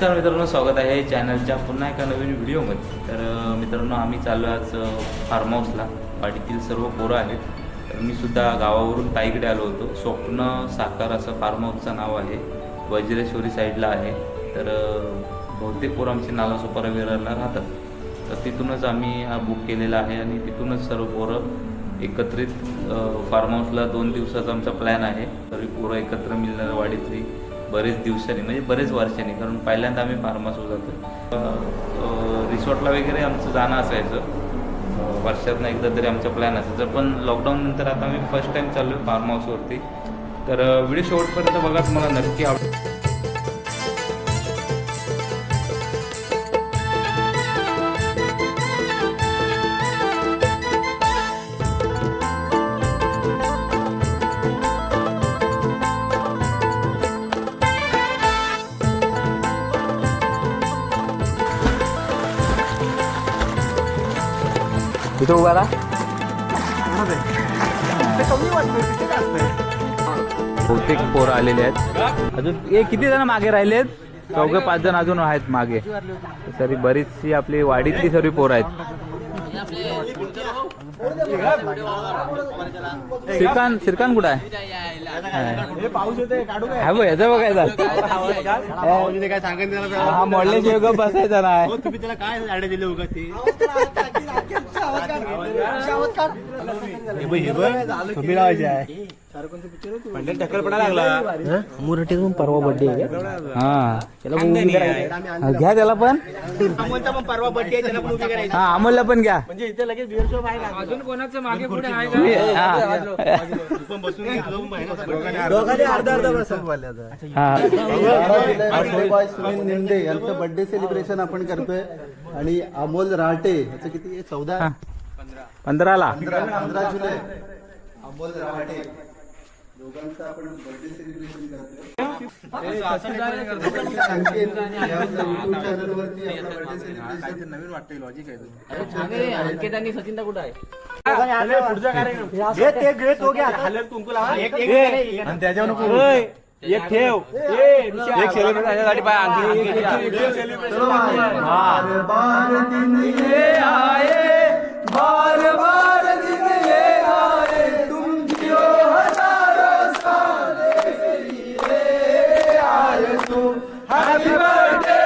नमस्कार मित्रांनो स्वागत आहे चॅनलच्या पुन्हा एका नवीन व्हिडिओमध्ये. तर मित्रांनो आम्ही चाललो आज फार्म हाऊसला पाठीतील सर्व पोरं आहेत. तर मी सुद्धा गावावरून ताईकडे आलो होतो. स्वप्न साकार असं फार्म हाऊसचं नाव आहे. वज्रेश्वरी साईडला आहे. तर बहुतेक पोरं आमचे नालासोपारा विरारला राहतात. तर तिथूनच आम्ही हा बुक केलेला आहे आणि तिथूनच सर्व पोरं एकत्रित फार्म हाऊसला दोन दिवसाचा आमचा प्लॅन आहे. तर पोरं एकत्र मिळणार वाडीतली. बरेच दिवसांनी म्हणजे बरेच वर्षांनी कारण पहिल्यांदा आम्ही फार्मासू जातो रिसॉर्टला वगैरे आमचं जाणं असायचं. वर्षातनं एकदा तरी आमचा प्लॅन असायचा. पण लॉकडाऊन नंतर आता आम्ही फर्स्ट टाईम चाललो आहे फार्म हाऊसवरती तर व्हिडिओ शेवटपर्यंत बघा तुम्हाला नक्की आवडेल तिथं उभा बहुतेक पोरं आलेले आहेत अजून हे किती जण मागे राहिलेत चौघे पाच जण अजून आहेत मागे. तरी बरीचशी आपली वाडीतली सर्व पोरं आहेत. श्रीकांत श्रीकांत कुठं आहे? हा बघ याचं बघायचं. काय सांगत हा मोडल्याशिवाय गप बसायचा नाही. तुम्ही त्याला काय आयडिया दिले उगा ते हे बघ, हे बघ, कमी लावायचे आहे. पंडित लागला परवा बर्थडे आहे हा हा, घ्या त्याला पण अमोलचा पण परवा बर्थडे आहे त्याला पण उभी करायची हा अमोलला पण घ्या म्हणजे इथे लगेच बिअर शॉप आहे अजून मी- हा. तू पण बसून घे, तुला पण पाहिजे ना. दोघांनी अर्धा अर्धा बसा हा बॉय सुनील निंदे यांचं बर्थडे सेलिब्रेशन आपण करतोय आणि अमोल राहटे याचं किती चौदा हा. पंधराला पंधरा पंधरा जुलै अमोल राहटे दोघांचं आपण बर्थडे सेलिब्रेशन करतोय. नवीन वाटतंय लॉजिक आहे अंकित आणि कुठं आहे? पुढचा कार्यक्रम. त्याच्यावर नको. एक ठेव. एक सेलिब्रेट त्याच्यासाठी बार बार दिन ये आए बार बार दिन ये आए तुम जियो हजारों साल ये आए तुम happy birthday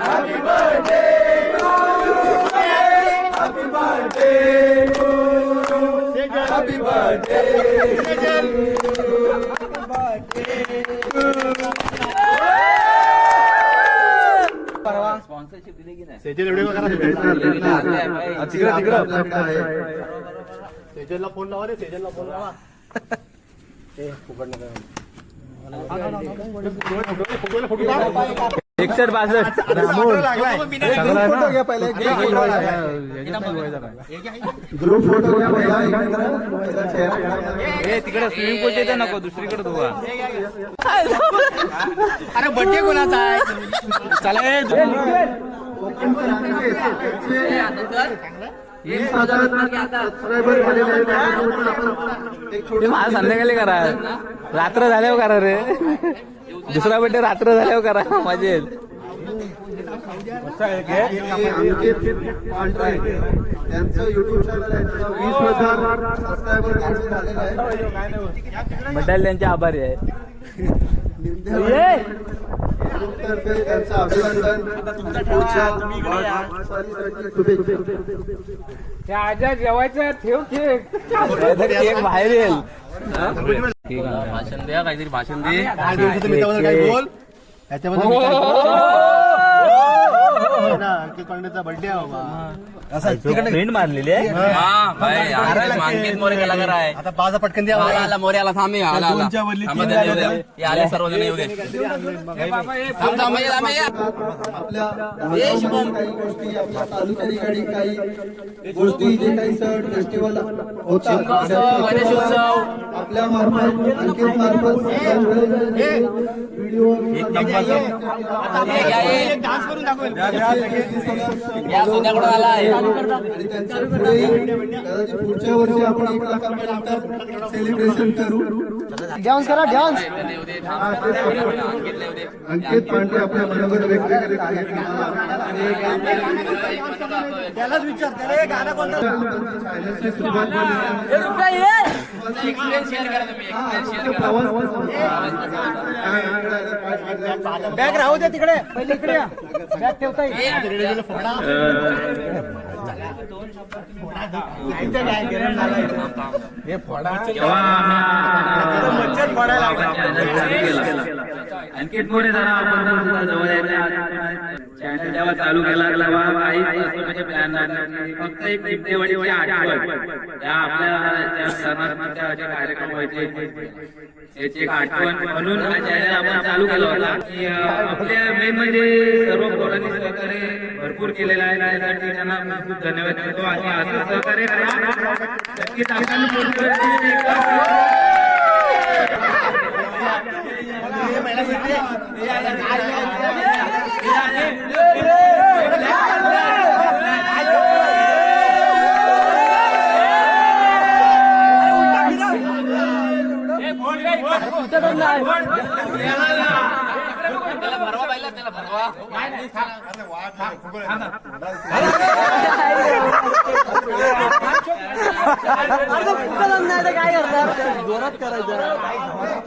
happy birthday happy birthday happy birthday Sejal video करा तिकडं तिकडं आहे सेजलला फोन लावा रे सेजलला फोन लावा एकसठ बासष्ट फोटो घ्या पहिला ग्रुप फोटो घ्या पहिला. तिकडे स्विमिंग पूलच्या इथं नको दुसरीकडे धुवा. अरे बड्डे कोणाचा आहे? चला संध्याकाळी करा. रात्र झाल्यावर करा रे. दुसरा बड्डे रात्र झाल्यावर करा. मजा येईल अंकित पांढरे त्यांचं युट्यूब चॅनल आहे वीस हजार त्यांचे बड्डाला आभारी आहे त्यांचं अभिनंदन वाटचालीसाठी शुभेच्छा केक बाहेर येईल. भाषण द्या काहीतरी भाषण दे तुम्ही बोल मी काय बोलतो? ना, अंकित पांडेचा बर्थडे आहे बाबा. प्रिंट मारलेली आहे? हा. भाई अंकित मोरे कलाकार आहे. आता बाजा पटकन द्या. आला आला मोरे आला थांब हे, आला आला. दोनच्या बदली थांबा, तीन येऊ दे. हे आले सर्वजण येऊ दे. थांब थांब ये, थांब ये. आपल्या काही गोष्टी आपल्या तालुक्यातील काही गोष्टी जे काही सण फेस्टिवल होतात. उत्सव, गणेशोत्सव. आपल्या मार्फत अंकित मार्फत व्हिडिओ घ्या. डान्स करून दाखवेल. या. पुढच्या वर्षी आपण सेलिब्रेशन करू. डान्स करा डान्स अंकित पांडे आपल्या बरोबर वेगवेगळे त्यालाच विचार त्याला गाणं कोणतं? सुरुवात बॅग राहू दे तिकडे. पहिले इकडे बॅग ठेवता येईल. अंकित मोरे जरा आपण सुद्धा जवळ चॅनल जेव्हा चालू केला तेव्हा काही असं प्लॅन फक्त एक टिपदेवाडीची आठवण. त्या आपल्या सणात्मक जे कार्यक्रम व्हायचे त्याची एक आठवण म्हणून हा चॅनल आपण चालू केला होता. की आपल्या मेन म्हणजे सर्व पोरांनी सहकार्य भरपूर केलेलं आहे. त्यासाठी त्यांना मी खूप धन्यवाद देतो. आणि असं सहकार्य करा नक्कीच आपण पुढचं काय करणार? जोरात करायचं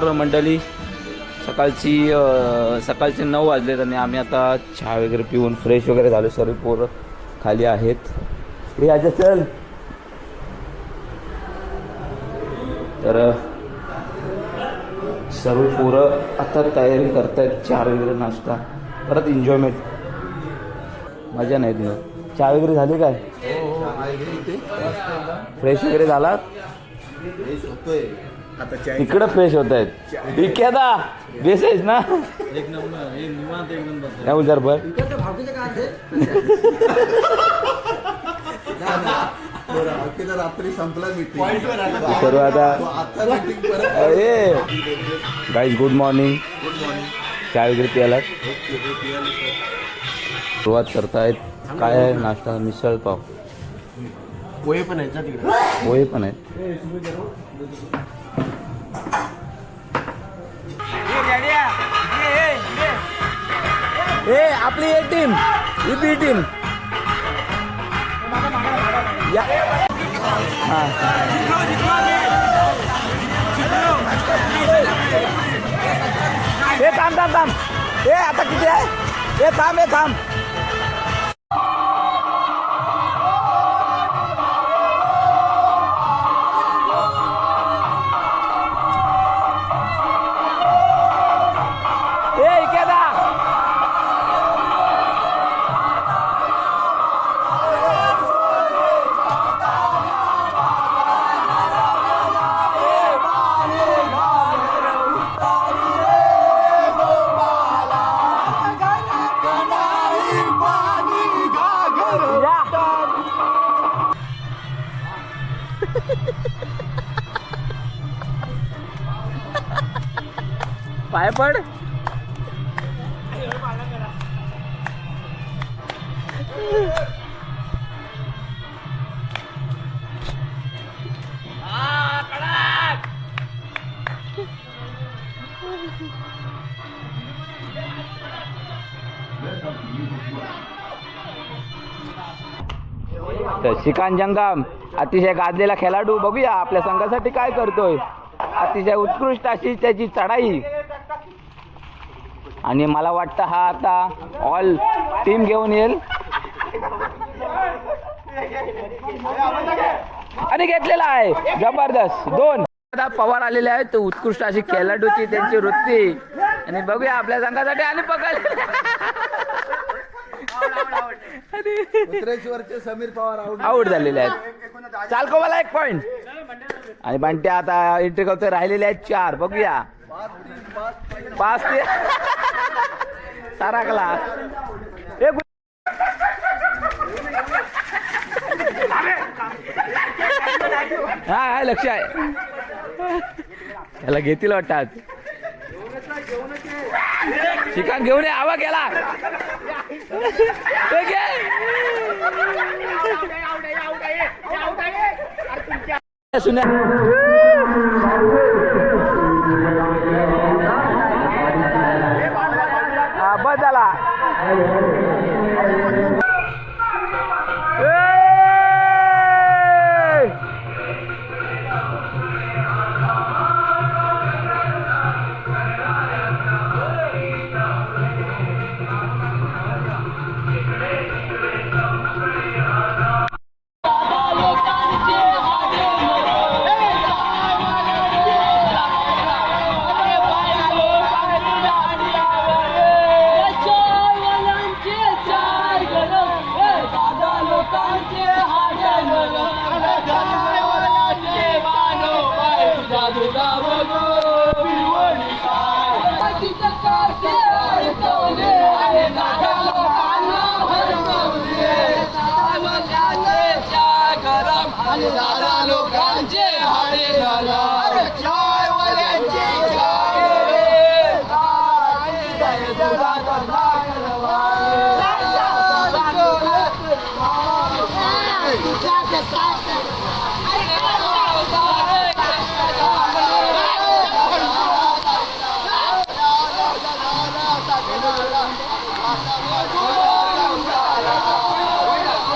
नमस्कार मंडळी. सकाळची सकाळचे नऊ वाजलेत आणि आम्ही आता चहा वगैरे पिऊन फ्रेश वगैरे झालो. सर्व पोरं खाली आहेत. हे चल तर सर्व पोरं आता तयारी करतायत चहा वगैरे नाश्ता. परत एन्जॉयमेंट मजा नाहीत ना चहा वगैरे झाली काय? फ्रेश वगैरे झालात इकडं फ्रेश होत आहेत. इक्यादा बेस आहेस ना? या उजार भर रात्री संपला मीटिंग सर्व आता आता. मीटिंग परत अरे. गाईज गुड मॉर्निंग चहा वगैरे प्यायला सुरुवात करतायत. काय आहे? नाश्ता मिसळ पाव. पोहे पण आहेत तिकडे. पोहे पण आहेत. ए आपली ए टीम ही बी टीम. या. ए थांब थांब थांब. ए आता किती आहे? हे थांब हे थांब. पाय पड. तर शिकान जंगम अतिशय गाजलेला खेळाडू बघूया आपल्या संघासाठी काय करतोय. अतिशय उत्कृष्ट अशी त्याची चढाई. आणि मला वाटतं हा आता ऑल टीम घेऊन येईल. आणि घेतलेला आहे. जबरदस्त. दोन. आता पवार आलेले आहेत. उत्कृष्ट अशी खेळाडूची त्यांची वृत्ती. आणि बघूया आपल्या संघासाठी आणि पकड. समीर पवार आउट आऊट झालेले आहेत. चालकोवाला एक पॉइंट आणि बंट्या आता एंट्री करतोय. राहिलेले आहेत चार. बघूया. पाच ते साराकला ए गु- हा हा लक्ष आहे. त्याला घेतील वाटतात. शिकान घेऊन ये आवा गेला. सुन्या ए! लोकांचे हाडे झाला